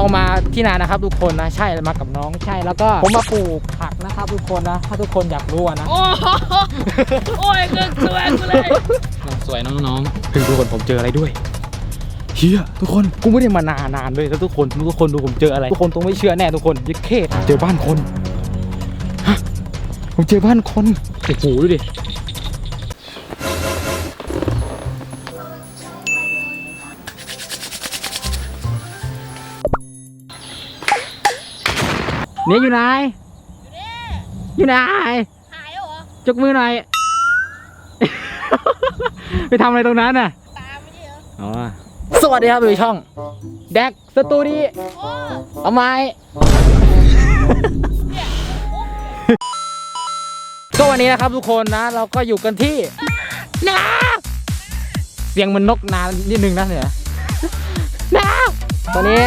เรามาที่นานะครับ ทุกคนนะใช่มากับน้องใช่แล้วก็ผมมาปลูกผักนะครับ ทุกคนนะ ถ้าทุกคนอยากรู้อะนะโอ้โหโอ้ยเกินตัวกูเลยสวยน้องๆคือทุกคนผมเจออะไรด้วยเฮียทุกคนกูไม่ได้มานานนานเลยแล้วทุกคนทุกคนดูผมเจออะไร ทุกคนต้องไม่เชื่อแน่ทุกคนยิ่เคเจอบ้านคนฮะผมเจอบ้านคนโอ้โหดูดิ เนี่ยอยู่ไหน อยู่ไหน หายแล้วเหรอจกมือหน่อย ไปทำอะไรตรงนั้นน่ะ ตามไม่ใช่เหรออ๋อ สวัสดีครับอยู่ช่อง แดกสตูดิโอ้เอาไม้ก็วันนี้นะครับทุกคนนะ เราก็อยู่กันที่นาเสียงเหมันนกนานิดนึงนะเนี่ยนาตอนนี้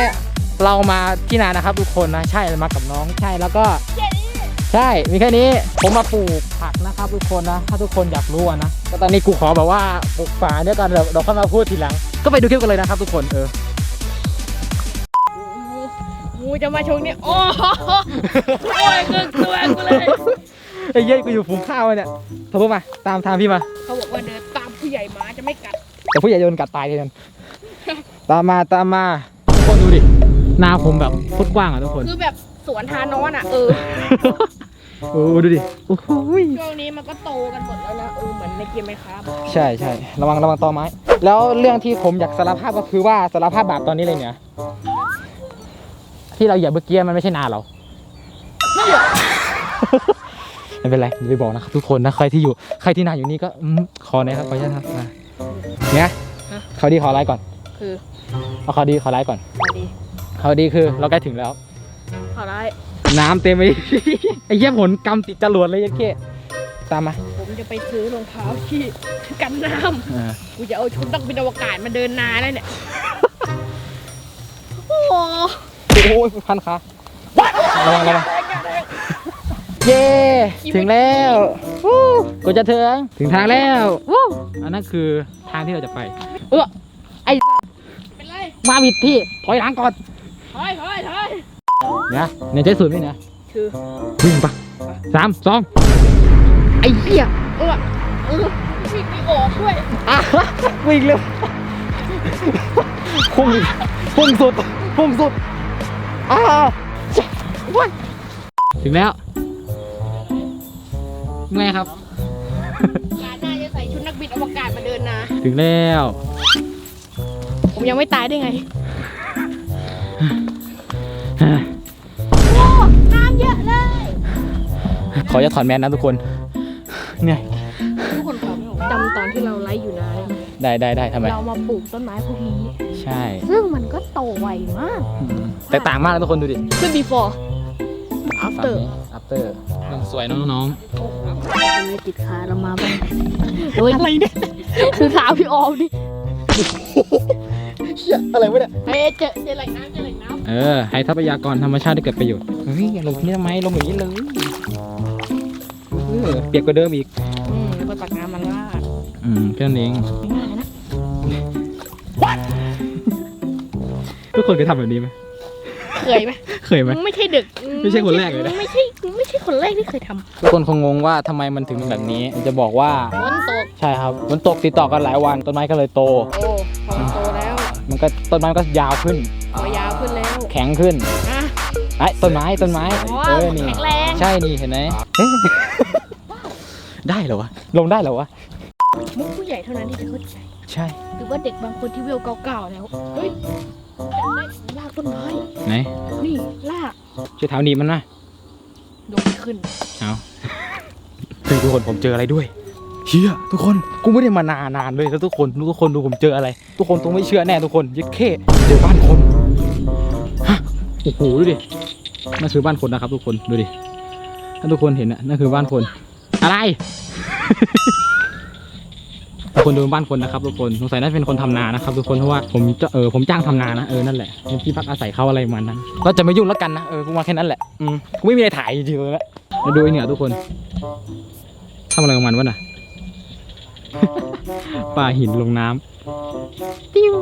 เรามาที่นานะครับทุกคนนะใช่มากับน้องใช่แล้วก็แค่นี้ใช่มีแค่นี้ผมมาปลูกผักนะครับ ทุกคนนะ ถ้าทุกคนอยากรู้อะนะก็ตอนนี้กูขอแบบว่าปลูกฝาเนี่ยกันเดี๋ยวเราค่อยมาพูดทีหลัง ก็ไปดูคลิปกันเลยนะครับ ทุกคนเอองูจะมาชงเนี่ยโอ้โหโอ้ยเกินตัวกูเลยไอ้เย้ยกูอยู่ฝูงข้าวเนี่ยโทรมาตามทางพี่มา เขาบอกว่าเดินตามผู้ใหญ่มาจะไม่กัดแต่ผู้ใหญ่โดนกัดตายทีนั้นตามมาตามมาทุกคนดูดิ นาผมแบบฟุตกว้างอะทุกคน คือแบบสวนทานอนอะเออ โอ้ดูดิโอ้โหยช่วงนี้มันก็โตกันหมดแล้วนะเออเหมือนในเกมไหมครับใช่ใช่ระวังระวังตอไม้ แล้วเรื่องที่ผมอยากสารภาพก็คือว่าสารภาพบาปตอนนี้เลยเนี่ย ที่เราเหยียบเมื่อกี้มันไม่ใช่นาเรา ไม่เป็นไรอย่าไปบอกนะครับทุกคนนะใครที่อยู่ใครที่นาอยู่นี่ก็อืมขอหนะครับขออนุญาตครับมาเนี่ยเขาดีขอไลค์ก่อนคือเอาเขาดีขอไลค์ก่อนพอดีเขาดีคือเราใกล้ถึงแล้ว ขอได้น้ำเต็มไป ไอ้เหี้ยผลกำติดจรวดเลยยัดเก้ตามมาผมจะไปซื้อรองเท้าที่กันน้อ่าำกูจะเอาชุดนักบินอวกาศมาเดินนาแล้วเนี่ย โอ้โหโอ้ยพันขาระวังระวังเย้ถึงแล้ววู้กูจะถึงถึงทางแล้ววู้อันนั้นคือทางที่เราจะไปเออไอ้ เป็นไรมาบิดพี่ถอยหลังก่อน ถอยถอยถอยเนี่ยเนี่ยใจสุดไหมเนี่ยคือวิ่งปะสามสองไอ้เหี้ยเออเออวิ่งไม่ออกด้วยอะวิ่งเร็วพุ่งพุ่งสุดพุ่งสุดอ้าวว้ายถึงแล้วไงครับงานหน้าจะใส่ชุดนักบินอวกาศมาเดินนาถึงแล้ว ผมยังไม่ตายได้ไงอะ โอ้น้ำเยอะเลย ขอจะถอนแมสนะทุกคนเนี่ยทุกคนครับจำตอนที่เราไลฟ์อยู่นาได้ไหมได้ได้ได้ทำไม เรามาปลูกต้นไม้พวกนี้ ใช่ซึ่งมันก็โตไวมากอืมแต่ต่างมากนะทุกคนดูดิคือ before after อัปเตอร์สวยน้องไม่ติดขาเรามาบ้างอะไรเนี่ยคือเท้าพี่ออมดิๆ เชี่ยอะไรวะเนี่ยเฮ้ยเจอเจอแหล่งน้ำเจอแหล่งน้เออ ให้ทรัพยากรธรรมชาติได้เกิดประโยชน์เฮ้ยอย่าลงที่นี่ทำไมลงอย่างนี้เลยเออเปียกกว่าเดิมอีกำอืมแล้วก็ตักน้ำมันราดอืมแค่นั้นเอง ง่ายๆนะทุกคนเคยทำแบบนี้ไหมเคยไหมเคยไหม มึงไม่ใช่เด็กไม่ใช่คนแรกเลยนะ มึงไม่ใช่มึงไม่ใช่คนแรกที่เคยททุกคนคงงงว่าทำไมมันถึงเป็นแบบนี้ จะบอกว่าำฝนตกใช่ครับฝนตกติดต่อกันหลายวันต้นไม้ก็เลยโต โอ้พอมันโตแล้ว มันก็ต้นไม้มันก็ยาวขึ้น ตัวยาวขึ้นแล้วแข็งขึ้นอะ ไอ้ยต้นไม้ต้นไม้อ๋อเออนี่แข็งแรง ใช่นี่เห็นไหมเอ๊ะได้เหรอวะลงได้เหรอวะมุกผู้ใหญ่เท่านั้นที่จะเข้าใจใช่หรือว่าเด็กบางคนที่เวลเก่าๆแล้วเฮ้ยได้ลากต้นไม้ไหนนี่ลากช่วยเท้าหนีบมันนะยกไม่ขึ้น เอาคือทุกคนผมเจออะไรด้วย เฮียทุกคนกูไม่ได้มานานนานเลยแล้วทุกคนทุกคนดูผมเจออะไร ทุกคนต้องไม่เชื่อแน่ทุกคนยึดเข้เจอบ้านคนฮะโอ้โหดูดินั่นคือบ้านคนนะครับ ทุกคนดูดิถ้าทุกคนเห็นน่ะนั่นคือบ้านคน อะไร ทุกคนดูบ้านคนนะครับ ทุกคนสงสัยน่าจะเป็นคนทำนานะครับ ทุกคนเพราะว่าผมจะเออผมจ้างทำนานะเออนั่นแหละเป็นที่พักอาศัยเขาอะไรมันนั้นก็จะไม่ยุ่งแล้วกันนะเออกูมาแค่นั้นแหละอืมกูไม่มีอะไรถ่ายจริงๆเลยละมาดูไอ้เหนือทุกคนทำอะไรของมันวะน่ะ ปลาหินลงน้ำติ้ว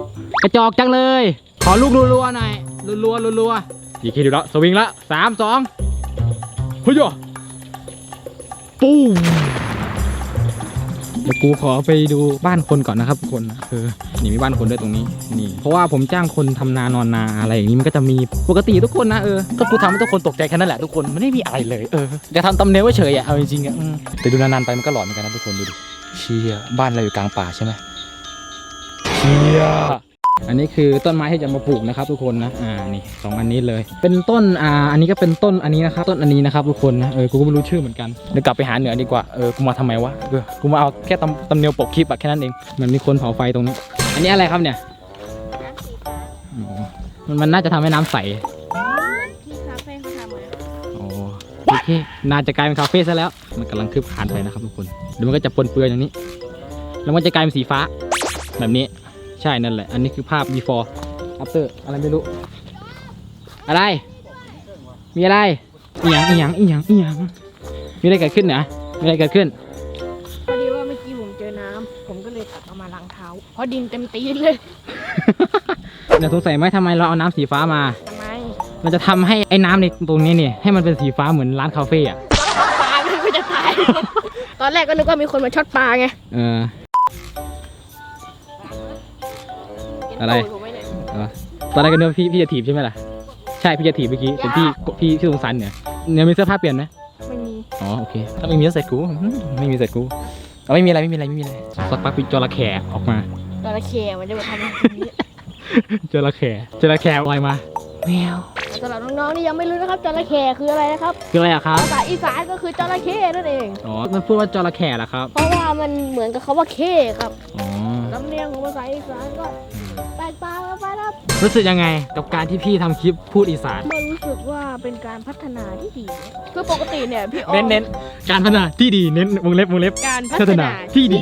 กระจอกจังเลย ขออลูกรัวๆหน่อยรัวๆรัวๆยี่คิดดูแล้วสวิงละสามสองเฮ้ยอะปูมเดี๋ยวกูขอไปดูบ้านคนก่อนนะครับทุกคนเออนี่มีบ้านคนด้วยตรงนี้นี่ เพราะว่าผมจ้างคนทำนานอนนาอะไรอย่างนี้มันก็จะมีปกติทุกคนนะเออก็กูทำให้ทุกคนตกใจแค่นั้นแหละทุกคนมันไม่มีอะไรเลยเออจะทำตำเนวไว้เฉยอะเอาจริงๆอะอืมแต่ดูนานๆไปมันก็หลอนเหมือนกันนะทุกคนดูดิ เชี่ยบ้านเราอยู่กลางป่าใช่ไหมเชียอันนี้คือต้นไม้ที่จะมาปลูกนะครับ ทุกคนนะ อ่า นี่สองอันนี้เลย เป็นต้น อ่า อันนี้ก็เป็นต้นอันนี้นะครับ ต้นอันนี้นะครับทุกคนนะ เออ กูก็ไม่รู้ชื่อเหมือนกัน เดี๋ยวกลับไปหาเหนือดีกว่า เออ กูมาทำไมวะ เออ กูมาเอาแค่ตำตำเนียวปกคลิปอะแค่นั้นเอง มันมีคนเผาไฟตรงนี้ อันนี้อะไรครับเนี่ยน้ำสีฟ้าอ๋อมันมันน่าจะทำให้น้ำใส เคน่าจะกลายเป็นคาเฟ่ซะแล้ว มันกำลังคืบคลานไปนะครับทุกคนเดี๋ยวมันก็จะปนเปื้อนอย่างนี้ แล้วมันจะกลายเป็นสีฟ้า แบบนี้ใช่นั่นแหละ อันนี้คือภาพ before after อะไรไม่รู้ อะไร มีอะไรอีหยังอีหยังอีหยังอีหยังมีอะไรเกิดขึ้นนะมีอะไรเกิดขึ้น พอดีว่าเมื่อกี้ผมเจอน้ำผมก็เลยตักเอามาล้างเท้า เพราะดินเต็มตีนเลย เดี๋ยวสงสัยไหมทำไมเราเอาน้ำสีฟ้ามาทำไมมันจะทำให้ไอ้น้ำในตรงนี้เนี่ยให้มันเป็นสีฟ้าเหมือนร้านคาเฟ่อะปลามันก็จะตาย ตอนแรกก็นึกว่ามีคนมาช็อตปลาไงเออ อะไร เห็นตูดผมหมเนี่ยเออตอนแรกก็นึกว่าพี่พี่จะถีบใช่ไหมล่ะ ใช่พี่จะถีบเมื่อกี้แต่พี่พี่พี่สงสารเนี่ยเนี่ยมีเสื้อผ้าเปลี่ยนไหม ไม่มี อ๋อโอเคถ้าไม่มีก็ใส่กูอืมไม่มีใส่กูเอาไม่มีอะไรไม่มีอะไรไม่มีอะไรสักพักปีจระเข้ออกมาจระเข้มันจะมาทำแบบนี้ จระเข้จระเข้ลอยมาแมวสำหรับ น้องๆที่ยังไม่รู้นะครับจระเข้คืออะไรนะครับคืออะไรอะครับ ภาษาอีสานก็คือจระเข้นั่นเอง อ๋อ มันพูดว่าจระเข้เหรอครับ เพราะว่ามันเหมือนกับคาว่าเข้ครับอ๋อลำเนียงของภาษาอีสานก็แตกต่างกันไปนะครับรู้สึกยังไงกับการที่พี่ทำคลิปพูดอีสานมันรู้สึกว่าเป็นการพัฒนาที่ดีคือปกติเนี่ยพี่ออมเน้นเน้นการพัฒนาที่ดีเน้นวงเล็บวงเล็บ การพัพัฒฒนานาที่ดี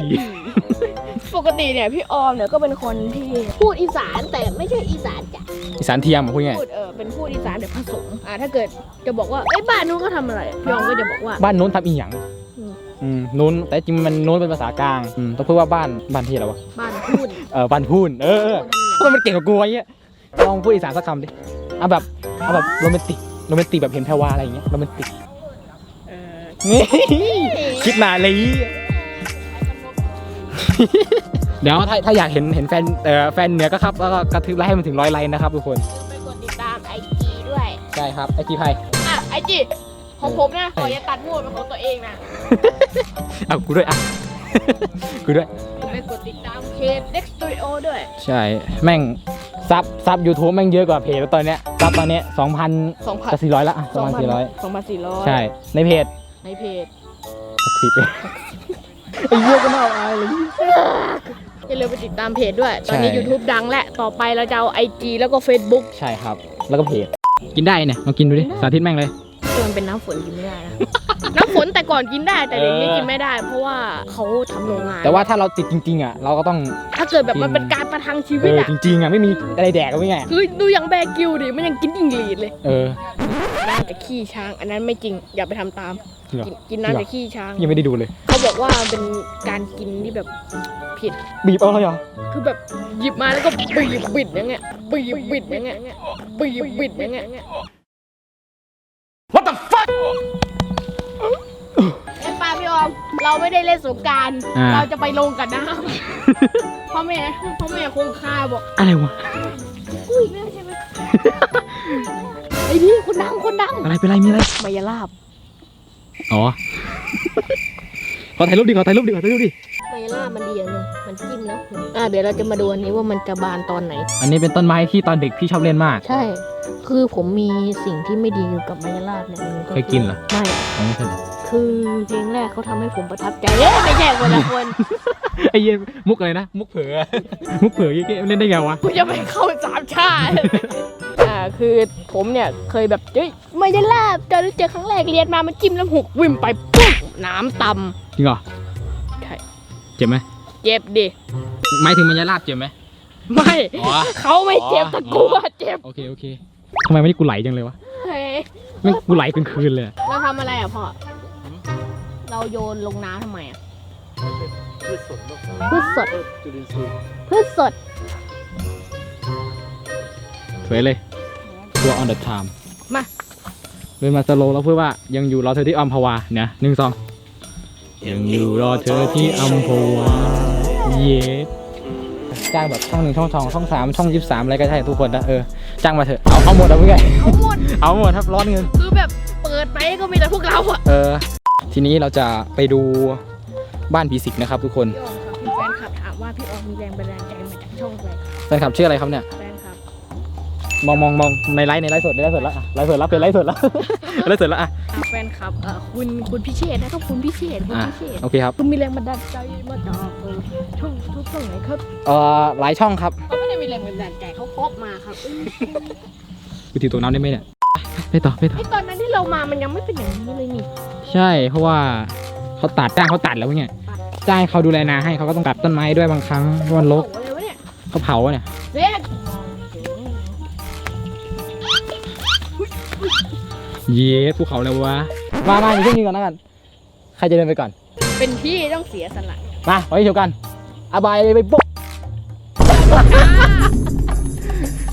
ปกติเนี่ยพี่ออมเนี่ยก็เป็นคนที่พูดอีสานแต่ไม่ใช่อีสานจ้ะอีสานเทียมพูดง่ายพูดเออเป็นพูดอีสานแบบผสมอ่าถ้าเกิดจะบอกว่าเอ้ยบ้านนู้นก็ทำอะไรพี่ออมก็จะบอกว่า บ้านโน้นทำอีหยังอืม อืมโน้นแต่จริงมันโน้นเป็นภาษากลางอืมต้องพูดว่าบ้านบ้านที่อะไรวะบ้านพูดเออบ้านพูนเออเออพูดทำอย่างทำไมมันเก่งกว่ากูวะเนี่ยลองพูดอีสานสักคำดิเอาแบบเอาแบบโรแมนติกโรแมนติกแบบเห็นแพรวาอะไรอย่างเงี้ยโรแมนติกเออนี่ คิดนานเลย เดี๋ยวถ้าถ้าอยากเห็นเห็นแฟนเอ่อแฟนเหนือก็ครับแล้วก็กระทืบไลค์ให้มันถึงร้อยไลค์นะครับทุกคนไปกดติดตามไอจีด้วย ใช่ครับไอจีไพ อะไอจีของผมนะขออย่าตัดมั่วเป็นของตัวเองนะ เอากูด้วยอะ กูด้วย ไปกดติดตามเพจ Next Studio ด้วย ใช่ แม่งซับซับยูทูบแม่งเยอะกว่าเพจแล้วตอนเนี้ยซับตอนเนี้ยสองพัน2,000 จะสี่ร้อยละสองพันสี่ร้อย2,400 ใช่ ในเพจในเพจหกสิบเอง ไอ้เหี้ยก็น่าอายเลย อย่าลืมไปติดตามเพจด้วย ตอนนี้ ใช่ YouTube ดังและ ต่อไปเราจะเอา IG แล้วก็ Facebook ใช่ครับ แล้วก็เพจกินได้เนี่ยลองกินดูดิ สาธิตแม่งเลยแต่มันเป็นน้ำฝนกินไม่ได้นะ น้ำฝนแต่ก่อนกินได้แต่เดี๋ยวนี้เออกินไม่ได้ เพราะว่าเขาทำโรงงานแต่ว่าถ้าเราติดจริงๆอะเราก็ต้องถ้าเกิดแบบมันกินเป็นการประทังชีเอวิตออะจริงๆอะไม่มีอะไรแดกก็ไม่ไงคือดูอย่างแบร์กิวดิมันยังกินอิงลีดเลยเออน้ำจากขี้ช้าง อันนั้นไม่จริงอย่าไปทำตามเหรอ กินกินน้ำจากขี้ช้าง ยังไม่ได้ดูเลย เขาบอกว่าเป็นการกินที่แบบผิด บีบเอาเลยเหรอคือแบบหยิบมาแล้วก็บีบบิดอย่างเงี้ยบีบบิดอย่างเงี้ยบีบบิดอย่างเงี้ย เราไม่ได้เล่นสงกราร อ่า เราจะไปลงกับน้ำพ่อแม่พ่อแม่คงคาบอกอะไรวะ อุ้ยแม่ใช่ไหมไอ้นี่คนดังคนดังอะไรเป็นไรมีอะไร มายาลาบอ๋อ ขอถ่ายรูปดิ ขอถ่ายรูปดิ ขอถ่ายรูปดิ มายาลาบมันดีอย่างหนึงมันจิ้มแล้วอ่าเดี๋ยวเราจะมาดูอันนี้ว่ามันจะบานตอนไหน อันนี้เป็นต้นไม้ที่ตอนเด็กพี่ชอบเล่นมาก ใช่ คือผมมีสิ่งที่ไม่ดีอยู่กับมายาลาบเนี่ยมันเคยกินเหรอ ไม่อ๋อไม่ใช่เหรอคือเพลงแรกเขาทำให้ผมประทับใจเอ้ยไม่ใช่คนละคนไอ้เหี้ยมุกอะไรนะ มุกเผลอ มุกเผลอยี่เกเล่นได้ไงวะ กูจะไปเข้าสามชาติอ่าคือผมเนี่ยเคยแบบเฮ้ยไม่ได้ลาบตอนเจอครั้งแรกเรียนมามันจิ้มแล้วหกวิ่มไปปุ๊บน้ำตจริงเหรอำใช่เจ็บไหมเจ็บดิ หมายถึงมันจะลาบเจ็บไหมไม่ อ๋อ เขาไม่เจ็บอ๋อแต่กูอะเจ็บ โอเค โอเค ทำไมวันนี้กูไหลจังเลยวะเฮ้ยแม่งกูไหลเป็นคืนเลยอะเราทำอะไรอะพ่อ เราโยนลงน้ำทำไมอะ พืชสดพืชสด สวยเลยตัว on the time มาเว้นมาสโลว์แล้วพูดว่ายังอยู่รอเธอที่อัมพวาเนี่ยหนึ่งสองยังอยู่รอเธอที่อัมพวา เย้ จ้างแบบช่องหนึ่งช่องสองช่องสามช่องยี่สามอะไรก็ใช่ทุกคนนะเออจ้างมาเถอะเอาเอาหมดเอาเพื่อนเอาหมดเอาหมดครับร้อนเงินคือแบบเปิดไปก็มีแต่พวกเราอะเออ ทีนี้เราจะไปดูบ้านผีสิงนะครับ ทุกคนพี่ออมครับมีแฟนคลับถามว่าพี่ออมมีแรงบันดาลใจมาจากช่องอะไรแฟนคลับชื่ออะไรครับเนี่ย แฟนคลับ มองมองมองในไลฟ์ในไลฟ์สดในไลฟ์สดแล้วอะไลฟ์สดแล้วเป็นไลฟ์สดแล้วไลฟ์สดแล้วอะอะแฟนคลับเอ่อคุณคุณพิเชษนะต้องคุณพิเชษคุณอะพิเชษโอเคครับคุณมีแรงบันดาลใจมาจากเออช่องทุกช่องไหนครับเอ่อหลายช่องครับเขาไม่ได้มีแรงบันดาลใจเขาพบมาครับอื้อกูถือตัวน้ำได้ไหมเนี่ยไปต่อไปต่อไอตอนนั้นที่เรามามันยังไม่เป็นอย่างนี้เลยนี่ใช่เพราะว่าเขาตัดจ้างเขาตัดแล้วเนี่ยจ้างให้เขาดูแลนาให้เขาก็ต้องตัดต้นไม้ด้วยบางครั้งเพราะมันรกโอ้โหอะไรวะเนี่ยเขาเผาเนี่ยเรี เย้ภูเขาเลยวะ มามาอยู่ที่นี่ก่อนแล้วกัน ใครจะเดินไปก่อน เป็นพี่ต้องเสียสละมาไปเที่ยวกันอาบายเลยไปปุ๊บ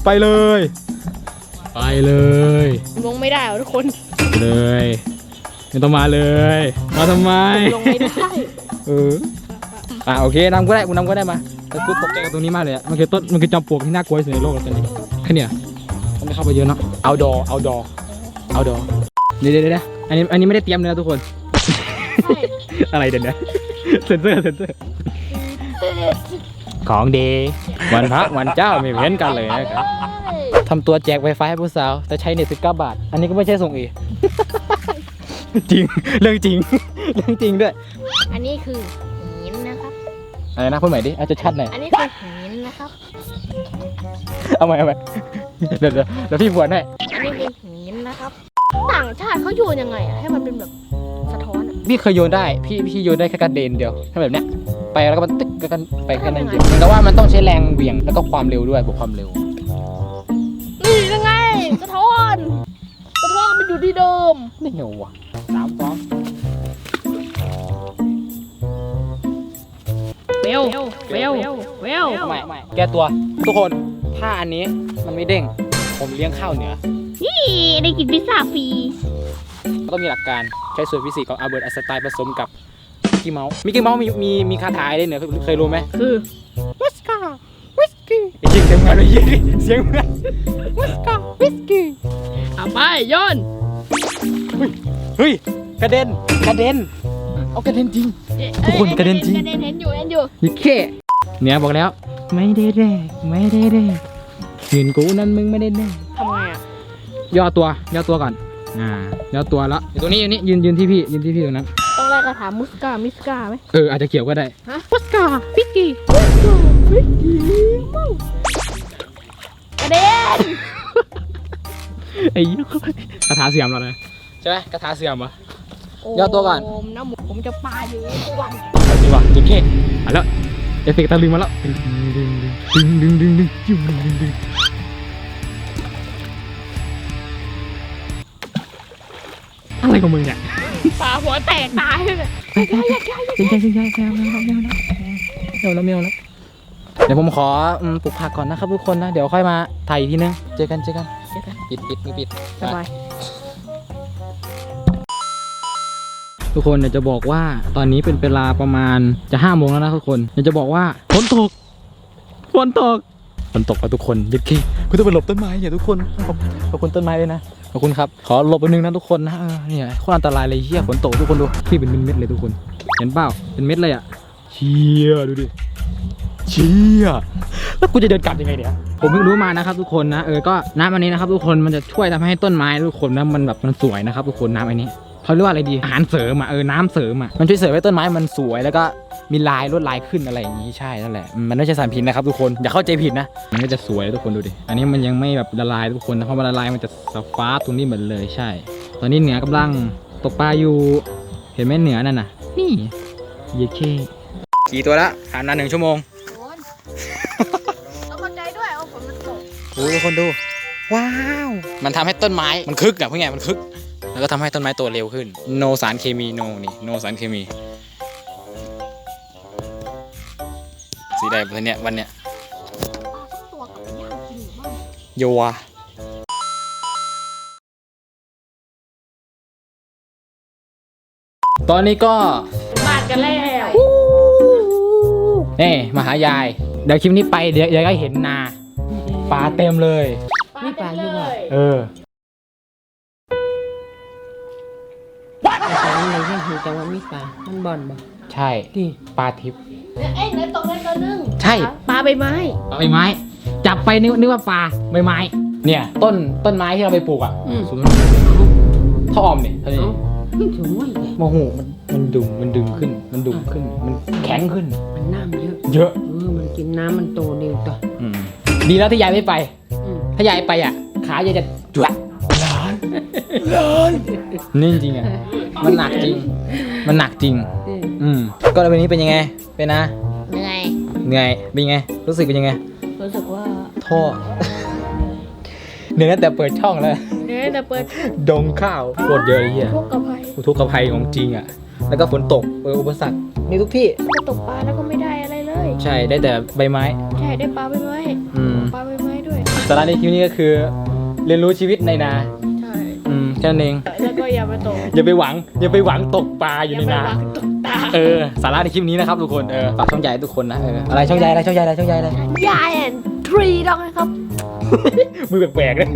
ไปเลย ไปเลยลงไม่ได้หรอทุกคนเลยไม่ต้องมาเลย มาทำไมลงไม่ได้เอออะโอเคนำก็ได้กูนำก็ได้มาแต่กูตกใจกับตรงนี้มากเลยอะมันคือต้นมันคือจอมปลวกที่น่ากลัวที่สุดในโลกแล้วตอนนี้แค่เนี้ยต้องไม่เข้าไปเยอะเนาะเอาดอเอาดอ เอาดอเดี๋ยวเดี๋ยวเดี๋ยวอันนี้อันนี้ไม่ได้เตรียมเนื้อทุกคนใช่อะไรเดี๋ยวนะเซนเซอร์เซนเซอร์ ของดีวันพระวันเจ้าไม่เว้นกันเลยนะครับทำตัวแจกไวไฟให้ผู้สาว แต่ใช้เน็ตสิบเก้าบาท อันนี้ก็ไม่ใช่ส่งเอ จริง เรื่องจริง เรื่องจริงด้วย อันนี้คือหินนะครับ อะไรนะพูดใหม่ดิ อาจจะชัดหน่อย อันนี้คือหินนะครับ เอาใหม่เอาใหม่ เดี๋ยวเดี๋ยวเดี๋ยวพี่บวชให้อันนี้คือหินนะครับ ต่างชาติเขาโยนยังไงอะให้มันเป็นแบบสะท้อนอะพี่เคยโยนได้ พี่พี่โยนได้แค่กระเด็นเดียวถ้าแบบเนี้ย ไปแล้วก็มันตึ๊กก็กันไปแค่นั้นเดียวแต่ว่ามันต้องใช้แรงเหวี่ยงแล้วก็ความเร็วด้วยบวกความเร็ว นี่ยังไงสะท้อนสะท้อนมันอยู่ที่เดิมนี่เหนียวว่ะสามสองเวลเวลเวลไม่ไม่แก้ตัวทุกคน ถ้าอันนี้มันไม่เด้ง ผมเลี้ยงข้าวเหนือนี่ได้กินพิซซ่าฟรีก็ต้องมีหลักการใช้สูตรฟิสิกส์ของอัลเบิร์ตไอน์สไตน์ผสมกับมิกกี้เมาส์มิกกี้เมาส์มีมีมีคาถาอะไรเหนือเคยรู้ไหมคือวิสกาวิสกี้จริงเสียงเหมือนเลยยี่เสียงเหมือนวิสกาวิสกี้เอาไปย้อนเฮ้ยกระเด็นกระเด็นเอากระเด็นจริงทุกคนกระเด็นจริงกระเด็นเห็นอยู่เห็นอยู่ยิ่แค่เนี่ยบอกแล้ว ไม่ได้แดกไม่ได้แดกเงินกูนั้นมึงไม่ได้แดกทำไงอะย่อตัวย่อตัวก่อน อ่าย่อตัวแล้วอยู่ตรงนี้อยู่นี่ยืนยืนที่พี่ยืนที่พี่ตรงนั้นต้องไล่คาถามุสกามิสกาไหมเอออาจจะเกี่ยวก็ได้ฮะปัสกาพิกกี้กระเด็นไอ้เหี้ยคาถาเสื่อมแล้วนะใช่ไหมคาถาเสื่อมวะย่อตัวก่อนโมน้ำหมูผมจะปาอยู่ทุกวันเอาจริงว่ะจริงแค่อะแล้ว เอฟเฟกต์ตะลึงมาแล้วดึงดึงดึงดึงดึงดึงดึงดึงดึงอะไรของมึงเนี่ยปาหัวแตกตายเลยใช่ใช่ใช่ใช่ใช่ใช่ใช่ใช่ไม่เอาไม่เอาไม่เอาแล้วไม่เอาแล้วเดี๋ยวผมขออืมปลูกผักก่อนนะครับทุกคนนะ เดี๋ยวค่อยมาถ่ายอีกทีนึงเจอกันเจอกันเจอกันปิดปิดมือปิดสบาย ทุกคนเนี่ยจะบอกว่าตอนนี้เป็นเวลาประมาณจะห้าโมงแล้วนะทุกคนอยากจะบอกว่าฝนตกฝนตกฝนตกครับทุกคนยึดขี้คุณต้องไปหลบต้นไม้อย่าทุกคนขอบขอบคุณต้นไม้เลยนะขอบคุณครับขอหลบไปนึงนะทุกคนนะเออเนี่ยโคตรอันตรายเลยเฮียฝนตกทุกคนดูขี้เป็นเม็ดๆเลยทุกคน เห็นเปล่าเป็นเม็ดเลยอะเชี่ยดูดิเชี่ยแล้วกูจะเดินกลับยังไงเนี่ยผมเพิ่งรู้มานะครับทุกคนนะเออก็น้ำอันนี้นะครับทุกคนมันจะช่วยทำให้ต้นไม้ทุกคนนะมันแบบมันสวยนะครับทุกคนน้ำอันนี้ เขาเรียกว่าอะไรดีอาหารเสริมอะเออน้ำเสริมอะมันช่วยเสริมให้ต้นไม้มันสวยแล้วก็มีลายลวดลายขึ้นอะไรอย่างนี้ใช่นั่นแหละมันไม่ใช่สารพิษนะครับทุกคนอย่าเข้าใจผิดนะมันก็จะสวยทุกคนดูดิอันนี้มันยังไม่แบบละลายทุกคนนะเพราะมันละลายมันจะสฟ้าตรงนี้หมดเลยใช่ ตอนนี้เหนือกำลังตกปลาอยู่เห็นไหมเหนือนั่นน่ะ นี่เยเคกี่ตัวละหานานหนึ่งชั่วโมงฝนต้องเข้าใจด้วยว่าฝนมันตกโอ้ทุกคนดู ว้าว มันทำให้ต้นไม้มันคึกอะเพื่อไงมันคึก แล้วก็ทำให้ต้นไม้โตเร็วขึ้น โนสารเคมีโนนี่โนสารเคมี สีใดเพื่นเนี้ยวันเนี้ยโยวาตอนนี้ก็ มาดกันแล้วนี่มาหายาย เดี๋ยวคลิปนี้ไปเดี๋ยวยายก็เห็นนา ปลาเต็มเลย ปลาอยู่บ่เออแต่ตอนนี้เรายังหูจังว่ามีปลา มันบ่อนบ่ใช่ที่ปลาทิพย์เอ้ยในตรงนั้นตัวนึงใช่ปลาใบไม้ใบไม้ จับไปนึกนึกว่าปลาใบไม้ เนี่ย ต้นต้นไม้ที่เราไปปลูกอะอืมสูงท่ออมเนี่ยเท่านี้เอ้ามันถึงว่าไงโมโหมันมันดุมมันดึงขึ้น มันดุมขึ้น มันแข็งขึ้น มันน้ำเยอะ เยอะ เออ มันกินน้ำมันโตเร็วต่ออืมดีแล้วที่ยายไม่ไปอืม ถ้ายายไปอะ ขายายจะจวดร้อนร้อนนี่จริงๆอะ มันหนักจริง มันหนักจริงเอออืม ก็เลยวันนี้เป็นยังไง เป็นนะ เหนื่อย เหนื่อย เป็นยังไง รู้สึกเป็นยังไง รู้สึกว่าท่อเหนื่อยตั้งแต่เปิดช่องแล้ว เหนื่อยแต่เปิดดงข้าวโคตรเยอะเลยเฮียทุกกับภัยอุทกภัยของจริงอะ แล้วก็ฝนตกเอออุปสรรคมีทุกที่ก็ตกปลาแล้วก็ไม่ได้อะไรเลย ใช่ ได้แต่ใบไม้ ใช่ ได้ปลาใบไม้ อืม ปลาใบไม้ด้วย สาระในคลิปนี้ก็คือ เรียนรู้ชีวิตในนา ใช่อืมแค่นั้นเอง แล้วก็อย่ามาตกอย่าไปหวัง อย่าไปหวังตกปลาอยู่ในอย่านาไปวางตกตาเออ สาระในคลิปนี้นะครับทุกคน เออ ฝากช่องใหญ่ทุกคนนะ เออ อะไรช่องใหญ่อะไรช่องใหญ่อะไรช่องใหญ่อะไร ยายแอนทรีด็อกนะครับ มือแปลกๆเลย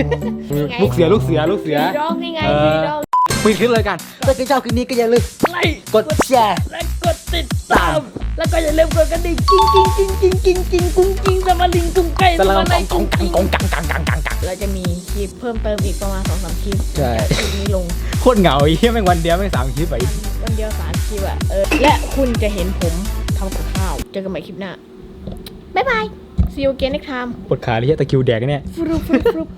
ลูกเสือลูกเสือลูกเสือด็อกนี่ไงเอทรีอด็อกคุยขึ้นเลยกันถ้าใครชอบคลิปนี้ก็อย่าลืมไลค์กดแชร์ และกดติดตาม แล้วก็อย่าลืมกดกระดิ่งกิ้งกิ้งกิ้งกิ้งกิ้งกิ้งกุ้งกิ้งสมาลิงกุ้งไก่สมาไลกองกองกังกองกังกังกังกังกังเราจะมีคลิปเพิ่มเติมอีกประมาณสองสามคลิปใช่คลิปนี้ลงโคตรเหงาไอ้เหี้ยแม่งวันเดียวแม่งสามคลิปไปวันเดียวสามคลิปอะเออและคุณจะเห็นผมทำกับข้าวเจอกันใหม่คลิปหน้าบ๊ายบาย see you again next time ปวดขาเลยเหี้ยตะคิวแดกเนี่ยฟรุบฟรุบฟรุบ